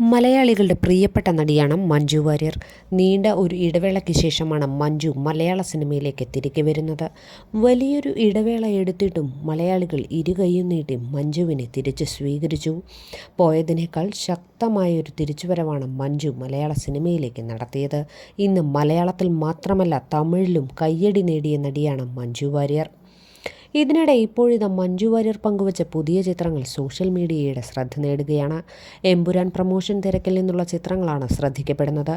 മലയാളികളുടെ പ്രിയപ്പെട്ട നടിയാണ് മഞ്ജു വാര്യർ. നീണ്ട ഒരു ഇടവേളയ്ക്ക് ശേഷമാണ് മഞ്ജു മലയാള സിനിമയിലേക്ക് തിരികെ വരുന്നത്. വലിയൊരു ഇടവേള എടുത്തിട്ടും മലയാളികൾ ഇരുകൈയും നീട്ടി മഞ്ജുവിനെ തിരിച്ച് സ്വീകരിച്ചു. പോയതിനേക്കാൾ ശക്തമായൊരു തിരിച്ചുവരവാണ് മഞ്ജു മലയാള സിനിമയിലേക്ക് നടത്തിയത്. ഇന്ന് മലയാളത്തിൽ മാത്രമല്ല തമിഴിലും കയ്യടി നേടിയ നടിയാണ് മഞ്ജു വാര്യർ. ഇതിനിടെ ഇപ്പോഴിത മഞ്ജു വാര്യർ പങ്കുവച്ച പുതിയ ചിത്രങ്ങൾ സോഷ്യൽ മീഡിയയുടെ ശ്രദ്ധ നേടുകയാണ്. എമ്പുരാൻ പ്രമോഷൻ തിരക്കിൽ നിന്നുള്ള ചിത്രങ്ങളാണ് ശ്രദ്ധിക്കപ്പെടുന്നത്.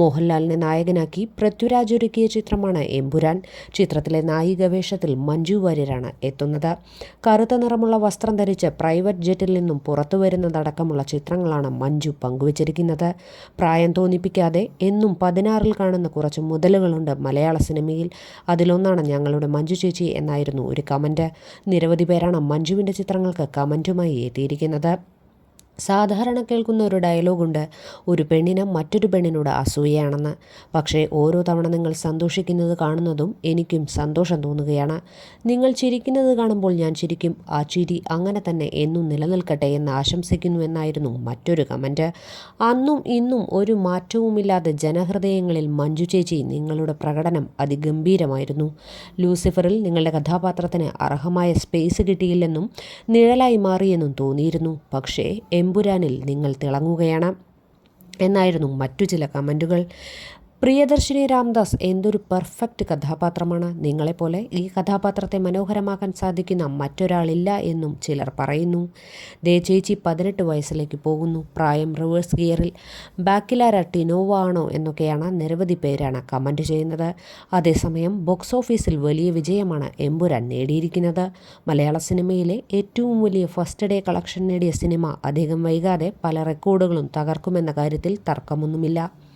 മോഹൻലാലിനെ നായകനാക്കി പൃഥ്വിരാജ് ഒരുക്കിയ ചിത്രമാണ് എമ്പുരാൻ. ചിത്രത്തിലെ നായിക വേഷത്തിൽ മഞ്ജു വാര്യരാണ് എത്തുന്നത്. കറുത്ത നിറമുള്ള വസ്ത്രം ധരിച്ച് പ്രൈവറ്റ് ജെറ്റിൽ നിന്നും പുറത്തു വരുന്നതടക്കമുള്ള ചിത്രങ്ങളാണ് മഞ്ജു പങ്കുവച്ചിരിക്കുന്നത്. പ്രായം തോന്നിപ്പിക്കാതെ എന്നും പതിനാറിൽ കാണുന്ന കുറച്ച് മുതലുകളുണ്ട് മലയാള സിനിമയിൽ. അതിലൊന്നാണ് ഞങ്ങളുടെ മഞ്ജു ചേച്ചി എന്നായിരുന്നു ഒരു കമന്റ് നിരവധി പേരാണ് മഞ്ജുവിന്റെ ചിത്രങ്ങൾക്ക് കമന്റുമായി എത്തിയിരിക്കുന്നത്. സാധാരണ കേൾക്കുന്ന ഒരു ഡയലോഗുണ്ട് ഒരു പെണ്ണിന് മറ്റൊരു പെണ്ണിനോട് അസൂയയാണെന്ന്. പക്ഷേ ഓരോ തവണ നിങ്ങൾ സന്തോഷിക്കുന്നത് കാണുന്നതും എനിക്കും സന്തോഷം തോന്നുകയാണ്. നിങ്ങൾ ചിരിക്കുന്നത് കാണുമ്പോൾ ഞാൻ ചിരിക്കും. ആ ചിരി അങ്ങനെ തന്നെ എന്നും നിലനിൽക്കട്ടെ എന്ന് ആശംസിക്കുന്നു എന്നായിരുന്നു മറ്റൊരു കമന്റ് അന്നും ഇന്നും ഒരു മാറ്റവുമില്ലാതെ ജനഹൃദയങ്ങളിൽ മഞ്ജു ചേച്ചി നിങ്ങളുടെ പ്രകടനം അതിഗംഭീരമായിരുന്നു. ലൂസിഫറിൽ നിങ്ങളുടെ കഥാപാത്രത്തിന് അർഹമായ സ്പേസ് കിട്ടിയില്ലെന്നും നിഴലായി മാറിയെന്നും തോന്നിയിരുന്നു. പക്ഷേ എം എമ്പുരാനിൽ നിങ്ങൾ തിളങ്ങുകയാണ്. എന്നായിരുന്നു മറ്റു ചില കമന്റുകൾ പ്രിയദർശിനി രാംദാസ് എന്തൊരു പെർഫെക്റ്റ് കഥാപാത്രമാണ്. നിങ്ങളെപ്പോലെ ഈ കഥാപാത്രത്തെ മനോഹരമാക്കാൻ സാധിക്കുന്ന മറ്റൊരാളില്ല എന്നും ചിലർ പറയുന്നു. ദേ ചേച്ചി പതിനെട്ട് വയസ്സിലേക്ക് പോകുന്നു. പ്രായം റിവേഴ്സ് ഗിയറിൽ ബാക്കിലാര ടിനോവ ആണോ എന്നൊക്കെയാണ് നിരവധി പേരാണ് കമന്റ് ചെയ്യുന്നത്. അതേസമയം ബോക്സ് ഓഫീസിൽ വലിയ വിജയമാണ് എമ്പുരാൻ നേടിയിരിക്കുന്നത്. മലയാള സിനിമയിലെ ഏറ്റവും വലിയ ഫസ്റ്റ് ഡേ കളക്ഷൻ നേടിയ സിനിമ അധികം വൈകാതെ പല റെക്കോർഡുകളും തകർക്കുമെന്ന കാര്യത്തിൽ തർക്കമൊന്നുമില്ല.